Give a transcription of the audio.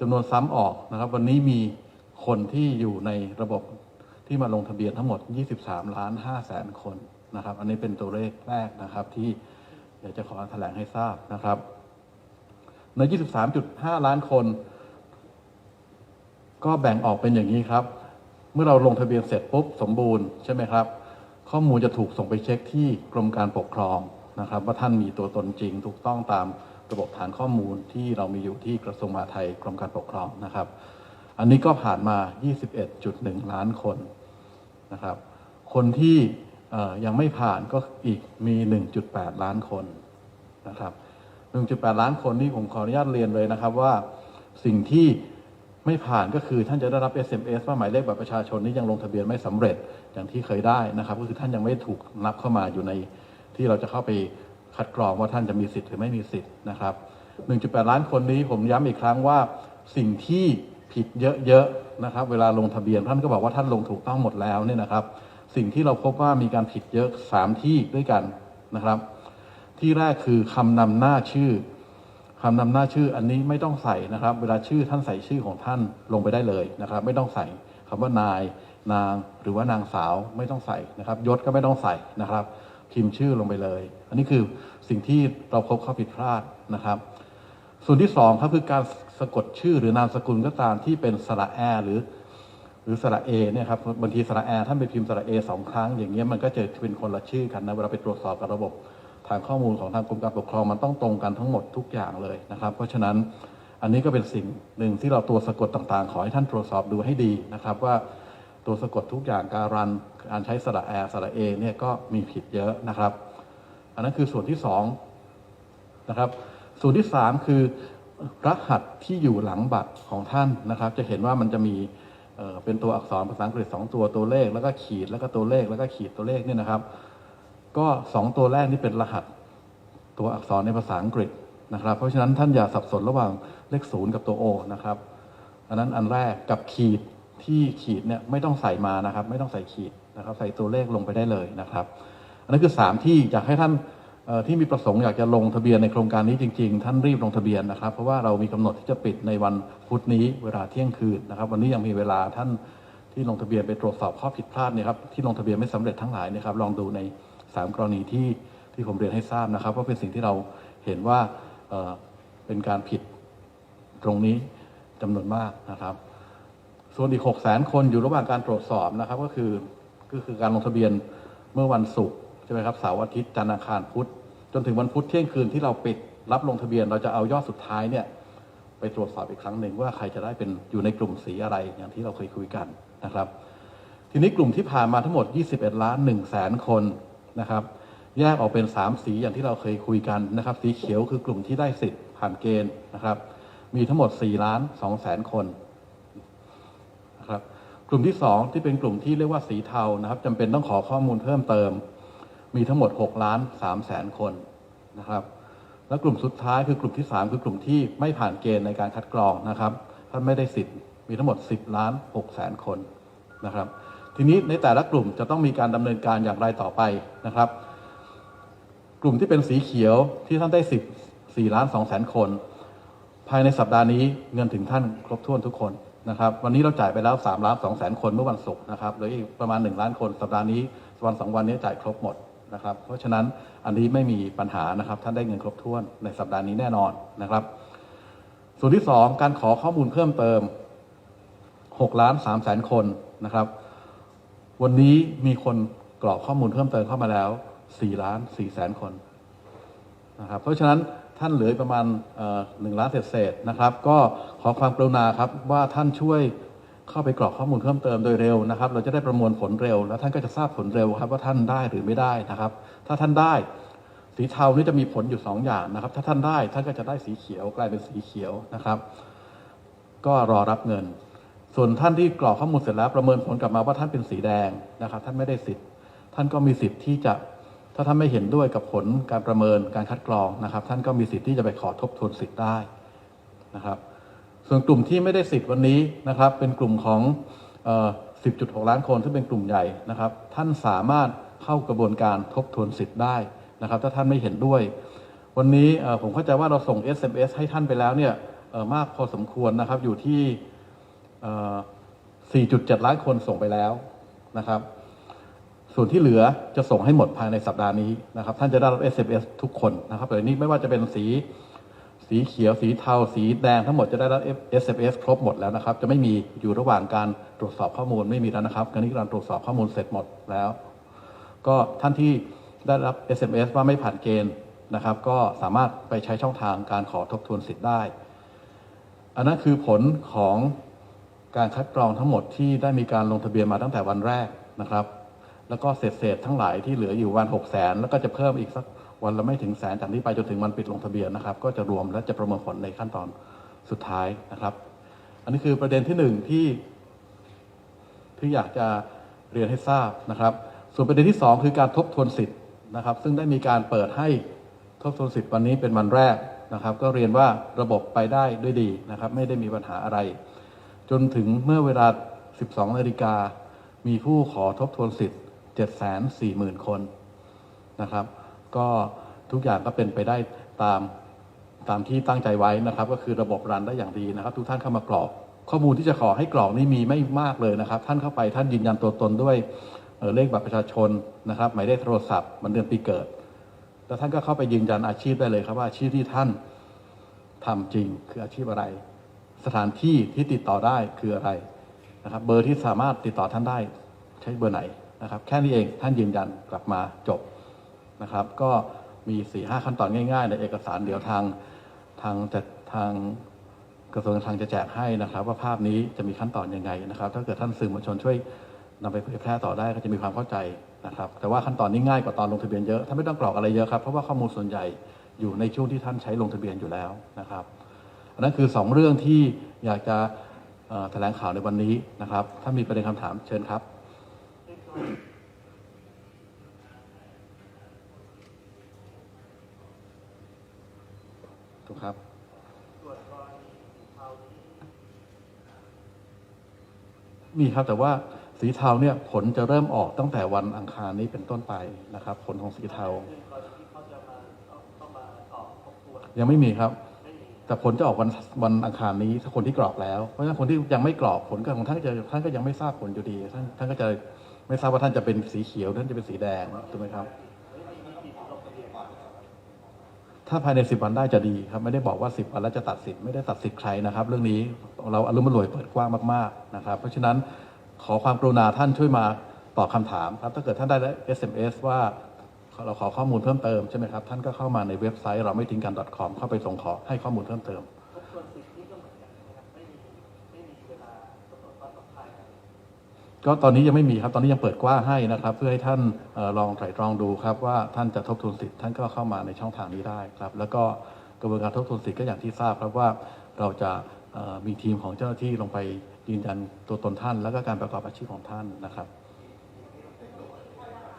จำนวนซ้ำออกนะครับ วันนี้มีคนที่อยู่ในระบบที่มาลงทะเบียนทั้งหมด 23 ล้าน5แสนคนนะครับ อันนี้เป็นตัวเลขแรกนะครับที่เดี๋ยวจะขอแถลงให้ทราบนะครับ ใน 23.5 ล้านคน ก็แบ่งออกเป็นอย่างนี้ครับ เมื่อเราลงทะเบียนเสร็จปุ๊บสมบูรณ์ใช่ไหมครับ ข้อมูลจะถูกส่งไปเช็คที่กรมการปกครองนะครับ ว่าท่านมีตัวตนจริงถูกต้องตาม ระบบฐานข้อมูลที่เรามีอยู่ที่กระทรวงมหาดไทยกรมการปกครองนะครับ อันนี้ก็ผ่านมา 21.1 ล้านคนนะครับ คนที่ยังไม่ผ่านก็อีกมี 1.8 ล้านคนนะครับ 1.8 ล้านคนนี่ผมขออนุญาตเรียนเลยนะครับว่าสิ่งที่ไม่ผ่านก็คือท่านจะได้รับ SMS ว่าหมายเลขบัตรประชาชนนี้ยังลงทะเบียนไม่สำเร็จอย่างที่เคยได้นะครับ ก็คือท่านยังไม่ถูกนับเข้ามาอยู่ในที่เราจะเข้าไป คัดกรองว่าท่านจะมีสิทธิ์หรือไม่มีสิทธิ์นะครับ 1.8 ล้านคนนี้ผมย้ำอีกครั้งว่าสิ่งที่ผิดเยอะๆนะครับ เวลาลงทะเบียนท่านก็บอกว่าท่านลงถูกต้องหมดแล้วเนี่ยนะครับ สิ่งที่เราพบว่ามีการผิดเยอะสามที่ด้วยกันนะครับ ที่แรกคือคำนำหน้าชื่อคำนำหน้าชื่ออันนี้ไม่ต้องใส่นะครับ เวลาชื่อท่านใส่ชื่อของท่านลงไปได้เลยนะครับ ไม่ต้องใส่คำว่านายนางหรือว่านางสาวไม่ต้องใส่นะครับ ยศก็ไม่ต้องใส่นะครับ พิมพ์ชื่อลงไปเลย อันนี้คือ สิ่งที่เราพบข้อผิดพลาดนะครับ ส่วนที่สองครับคือการสะกดชื่อหรือนามสกุลก็ตามที่เป็นสระแอหรือ หรือสระเอเนี่ยครับบางทีสระแอท่านไปพิมพ์สระเอสองครั้ง อย่างเงี้ยมันก็จะเป็นคนละชื่อกันนะเวลาไปตรวจสอบกับระบบฐานข้อมูลของทางกรมการปกครองมันต้องตรงกันทั้งหมดทุกอย่างเลยนะครับ เพราะฉะนั้นอันนี้ก็เป็นสิ่งหนึ่งที่เราตัวสะกดต่างๆ ขอให้ท่านตรวจสอบดูให้ดีนะครับว่าตัวสะกดทุกอย่างการันการใช้สระแอสระเอเนี่ยก็มีผิดเยอะนะครับ อันนั้นคือส่วนที่สองนะครับ ส่วนที่สามคือรหัสที่อยู่หลังบัตรของท่านนะครับ จะเห็นว่ามันจะมีเป็นตัวอักษรภาษาอังกฤษสองตัวตัวเลข แล้วก็ขีดแล้วก็ตัวเลขแล้วก็ขีดตัวเลขเนี่ยนะครับ ก็สองตัวแรกนี่เป็นรหัสตัวอักษรในภาษาอังกฤษนะครับ เพราะฉะนั้นท่านอย่าสับสนระหว่างเลขศูนย์กับตัวโอนะครับอันนั้นอันแรกกับขีดที่ขีดเนี่ยไม่ต้องใส่มานะครับ ไม่ต้องใส่ขีดนะครับ ใส่ตัวเลขลงไปได้เลยนะครับ อันนั้นคือสามที่อยากให้ท่านที่มีประสงค์อยากจะลงทะเบียนในโครงการนี้จริง ๆ ท่านรีบลงทะเบียนนะครับ เพราะว่าเรามีกำหนดที่จะปิดในวันพุธนี้เวลาเที่ยงคืนนะครับ วันนี้ยังมีเวลาท่านที่ลงทะเบียนไปตรวจสอบข้อผิดพลาดเนี่ยครับที่ลงทะเบียนไม่สำเร็จทั้งหลายนะครับลองดูในสามกรณีที่ที่ผมเรียนให้ทราบนะครับว่าเป็นสิ่งที่เราเห็นว่าเเป็นการผิดตรงนี้จำนวนมากนะครับ ส่วนอีก6 0แสนคนอยู่ระหว่างการตรวจสอบนะครับ ก็คือก็คือการลงทะเบียนเมื่อวันศุกร์ ใช่ไหมครับเสาร์อาทิตย์จันทร์อังคารพุธจนถึงวันพุธเที่ยงคืนที่เราปิดรับลงทะเบียนเราจะเอายอดสุดท้ายเนี่ยไปตรวจสอบอีกครั้งหนึ่งว่าใครจะได้เป็นอยู่ในกลุ่มสีอะไรอย่างที่เราเคยคุยกันนะครับ ทีนี้กลุ่มที่ผ่านมาทั้งหมด 21 ล้าน1แสนคนนะครับ แยกออกเป็น 3 สีอย่างที่เราเคยคุยกันนะครับ สีเขียวคือกลุ่มที่ได้สิทธิ์ผ่านเกณฑ์นะครับ มีทั้งหมด 4 ล้าน2แสนคนนะครับ กลุ่มที่สองที่เป็นกลุ่มที่เรียกว่าสีเทานะครับจำเป็นต้องขอข้อมูลเพิ่มเติม มีทั้งหมด6ล้าน3แสนคนนะครับ แล้วกลุ่มสุดท้ายคือกลุ่มที่ 3 คือกลุ่มที่ไม่ผ่านเกณฑ์ในการคัดกรองนะครับท่านไม่ได้สิทธิ์มีทั้งหมด 10 ล้าน6แสนคนนะครับ ทีนี้ในแต่ละกลุ่มจะต้องมีการดำเนินการอย่างไรต่อไปนะครับ กลุ่มที่เป็นสีเขียวที่ท่านได้สิทธิ์4ล้าน2แสนคน ภายในสัปดาห์นี้เงินถึงท่านครบถ้วนทุกคนนะครับ วันนี้เราจ่ายไปแล้ว3ล้าน2แสนคนเมื่อวันศุกร์นะครับเหลืออีกประมาณ 1 ล้านคน สัปดาห์นี้วันสองวันนี้จ่ายครบหมด นะครับ เพราะฉะนั้นอันนี้ไม่มีปัญหานะครับ ท่านได้เงินครบถ้วนในสัปดาห์นี้แน่นอนนะครับ ส่วนที่ 2 การขอข้อมูลเพิ่มเติม6ล้าน3แสนคนนะครับ วันนี้มีคนกรอกข้อมูลเพิ่มเติมเข้ามาแล้ว4ล้าน4แสนคนนะครับ เพราะฉะนั้นท่านเหลือประมาณหนึ่งล้านเศษๆนะครับ ก็ขอความกรุณาครับว่าท่านช่วย เข้าไปกรอกข้อมูลเพิ่มเติมโดยเร็วนะครับ เราจะได้ประมวลผลเร็ว แล้วท่านก็จะทราบผลเร็วครับว่าท่านได้หรือไม่ได้นะครับ ถ้าท่านได้สีเทานี่จะมีผลอยู่สองอย่างนะครับ ถ้าท่านได้ท่านก็จะได้สีเขียวกลายเป็นสีเขียวนะครับ ก็รอรับเงิน ส่วนท่านที่กรอกข้อมูลเสร็จแล้วประเมินผลกลับมาว่าท่านเป็นสีแดงนะครับ ท่านไม่ได้สิทธิ์ ท่านก็มีสิทธิ์ที่จะถ้าท่านไม่เห็นด้วยกับผลการประเมินการคัดกรองนะครับ ท่านก็มีสิทธิ์ที่จะไปขอทบทวนสิทธิ์ได้นะครับ ส่วนกลุ่มที่ไม่ได้สิทธิ์วันนี้นะครับ เป็นกลุ่มของ 10.6 ล้านคนซึ่งเป็นกลุ่มใหญ่นะครับ ท่านสามารถเข้ากระบวนการทบทวนสิทธิ์ได้นะครับ ถ้าท่านไม่เห็นด้วย วันนี้ผมเข้าใจว่าเราส่ง SMS ให้ท่านไปแล้วเนี่ยมากพอสมควรนะครับอยู่ที่ 4.7 ล้านคนส่งไปแล้วนะครับ ส่วนที่เหลือจะส่งให้หมดภายในสัปดาห์นี้นะครับ ท่านจะได้รับ SMS ทุกคนนะครับแต่นี้ไม่ว่าจะเป็นสี สีเขียว สีเทา สีแดงทั้งหมดจะได้รับ SMS ครบหมดแล้วนะครับ จะไม่มีอยู่ระหว่างการตรวจสอบข้อมูลไม่มีแล้วนะครับการนี้การตรวจสอบข้อมูลเสร็จหมดแล้ว ก็ท่านที่ได้รับ SMS ว่าไม่ผ่านเกณฑ์นะครับ ก็สามารถไปใช้ช่องทางการขอทบทวนสิทธิ์ได้ อันนั้นคือผลของการคัดกรองทั้งหมดที่ได้มีการลงทะเบียนมาตั้งแต่วันแรกนะครับ แล้วก็เศษเศษทั้งหลายที่เหลืออยู่วันหกแสนแล้วก็จะเพิ่มอีกสัก วันละไม่ถึงแสนจากนี้ไปจนถึงวันปิดลงทะเบียนนะครับ ก็จะรวมและจะประเมินผลในขั้นตอนสุดท้ายนะครับ อันนี้คือประเด็นที่หนึ่งที่ที่อยากจะเรียนให้ทราบนะครับ ส่วนประเด็นที่สองคือการทบทวนสิทธิ์นะครับ ซึ่งได้มีการเปิดให้ทบทวนสิทธิ์วันนี้เป็นวันแรกนะครับ ก็เรียนว่าระบบไปได้ด้วยดีนะครับ ไม่ได้มีปัญหาอะไร จนถึงเมื่อเวลา 12 นาฬิกามีผู้ขอทบทวนสิทธิ์ 740,000 คนนะครับ ก็ทุกอย่างก็เป็นไปได้ตามตามที่ตั้งใจไว้นะครับ ก็คือระบบรันได้อย่างดีนะครับ ทุกท่านเข้ามากรอก ข้อมูลที่จะขอให้กรอกนี่มีไม่มากเลยนะครับ ท่านเข้าไปท่านยืนยันตัวตนด้วยเเลขบัตรประชาชนนะครับหมายเลขโทรศัพท์วันเดือนปีเกิด แล้วท่านก็เข้าไปยืนยันอาชีพได้เลยครับว่าอาชีพที่ท่านทำจริงคืออาชีพอะไร สถานที่ที่ติดต่อได้คืออะไรนะครับ เบอร์ที่สามารถติดต่อท่านได้ใช้เบอร์ไหนนะครับ แค่นี้เองท่านยืนยันกลับมาจบ นะครับ ก็มี4ี่ห้าขั้นตอนง่ายๆ ในเอกสารเดี๋ยวทางทางจะทางกระทรวงการคลังจะแจกให้นะครับ ว่าภาพนี้จะมีขั้นตอนยังไงนะครับ ถ้าเกิดท่านสื่อมวลชนช่วยนำไปเผยแพร่ต่อได้ก็จะมีความเข้าใจนะครับ แต่ว่าขั้นตอนนี้ง่ายกว่าตอนลงทะเบียนเยอะท่านไม่ต้องกรอกอะไรเยอะครับเพราะว่าข้อมูลส่วนใหญ่อยู่ในช่วงที่ท่านใช้ลงทะเบียนอยู่แล้วนะครับอันนั้นคือสองเรื่องที่อยากจะแถลงข่าวในวันนี้นะครับ ถ้ามีประเด็นคำถามเชิญครับ ถูกครับ มีครับแต่ว่าสีเทาเนี่ยผลจะเริ่มออกตั้งแต่วันอังคารนี้เป็นต้นไปนะครับ ผลของสีเทา ยังไม่มีครับ แต่ผลจะออกวันวันอังคารนี้ถ้าคนที่กรอกแล้วเพราะฉะนั้นคนที่ยังไม่กรอกผลก็ของท่านก็จะท่านก็ยังไม่ทราบผลอยู่ดีท่านท่านก็จะไม่ทราบว่าท่านจะเป็นสีเขียวท่านจะเป็นสีแดงถูกไหมครับ ถ้าภายในสิบวันได้จะดีครับไม่ได้บอกว่าสิบวันแล้วจะตัดสิทธิ์ไม่ได้ตัดสิทธิ์ใครนะครับ เรื่องนี้เราอารมณ์รวยเปิดกว้างมากๆนะครับ เพราะฉะนั้นขอความกรุณาท่านช่วยมาตอบคำถามครับถ้าเกิดท่านได้ SMS ว่าเราขอข้อมูลเพิ่มเติมใช่ไหมครับท่านก็เข้ามาในเว็บไซต์เราไม่ทิ้งกัน .com เข้าไปส่งขอให้ข้อมูลเพิ่มเติม ก็ตอนนี้ยังไม่มีครับ ตอนนี้ยังเปิดกว้างให้นะครับ เพื่อให้ท่านออลองไตร่ตรองดูครับว่าท่านจะทบทวนสิทธิ์ท่านก็เข้ามาในช่องทางนี้ได้ครับ แล้วก็กระบวนการทบทวนสิทธิ์ก็อย่างที่ทราบครับว่าเราจะออมีทีมของเจ้าหน้าที่ลงไปยืนยันตัวตนท่าน แล้วก็การประกอบอาชีพของท่านนะครับ